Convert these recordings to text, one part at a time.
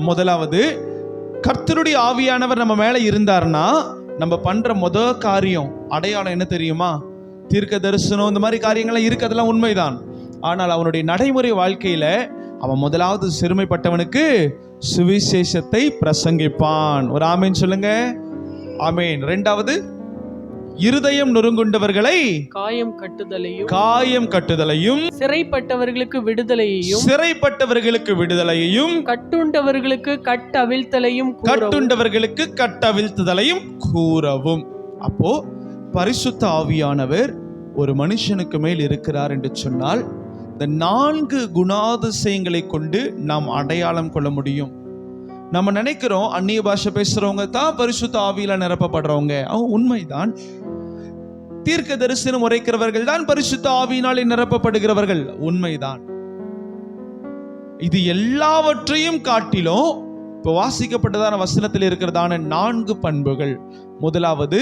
முதலாவது கர்த்தருடைய ஆவியானவர் நம்ம மேலே இருந்தாருன்னா நம்ம பண்ற முத காரியம் அடையாளம் என்ன தெரியுமா? தீர்க்க தரிசனம் இந்த மாதிரி காரியங்கள்லாம் இருக்கிறதுலாம் உண்மைதான். ஆனால் அவனுடைய நடைமுறை வாழ்க்கையில அவன் முதலாவது சிறுமைப்பட்டவனுக்கு சுவிசேஷத்தை பிரசங்கிப்பான். ஒரு ஆமீன் சொல்லுங்க. ஆமீன். ரெண்டாவது இருதயம் நொறுங்குண்டவர்களை காயம் கட்டுதலையும் காயம் கட்டுதலையும் சிறைப்பட்டவர்களுக்கு விடுதலையையும் சிறைப்பட்டவர்களுக்கு விடுதலையையும் கட்டுண்டவர்களுக்கு கட்டவிழ்த்தலையும் கட்டுண்டவர்களுக்கு கட்டவிழ்த்துதலையும் கூறவும். அப்போ பரிசுத்த ஆவியானவர் ஒரு மனுஷனுக்கு மேல் இருக்கிறார் என்று சொன்னால் இந்த நான்கு குணாதிசயங்களை கொண்டு நாம் அடையாளம் கொள்ள முடியும். நம்ம நினைக்கிறோம் அந்நிய பாஷை பேசுறவங்க தான் பரிசுத்த ஆவியில நிரப்பப்படுறவங்க. அவங்க உண்மைதான். தீர்க்க தரிசனம் உரைக்கிறவர்கள் தான் பரிசுத்த ஆவியினாலே நிரப்பப்படுகிறவர்கள். உண்மைதான். இது எல்லாவற்றையும் காட்டிலும் இப்போ வாசிக்கப்பட்டதான வசனத்தில் இருக்கிறதான நான்கு பண்புகள். முதலாவது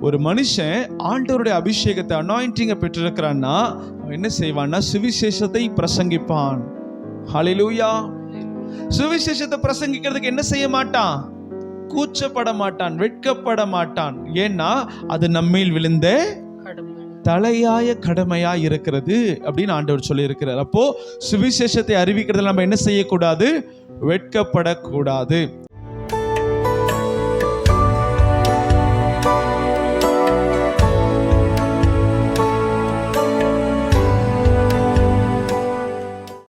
ஒரு மனுஷன் ஆண்டவருடைய அபிஷேகத்தை அனாயிண்டிங்கை பெற்றிருக்கிறான்னா அவன் என்ன செய்வான்னா சுவிசேஷத்தை பிரசங்கிப்பான். ஹலிலூயா சுவிசேஷத்தை பிரசங்கிக்கிறதுக்கு என்ன செய்ய மாட்டான்? கூச்சப்பட மாட்டான் வெட்கப்பட மாட்டான். ஏன்னா அது நம்மையில் விழுந்த தலையாய கடமையாக இருக்கிறது அப்படின்னு ஆண்டவர் சொல்லியிருக்கிறார். அப்போ சுவிசேஷத்தை அறிவிக்கிறதுல நம்ம என்ன செய்யக்கூடாது? வெட்கப்படக்கூடாது.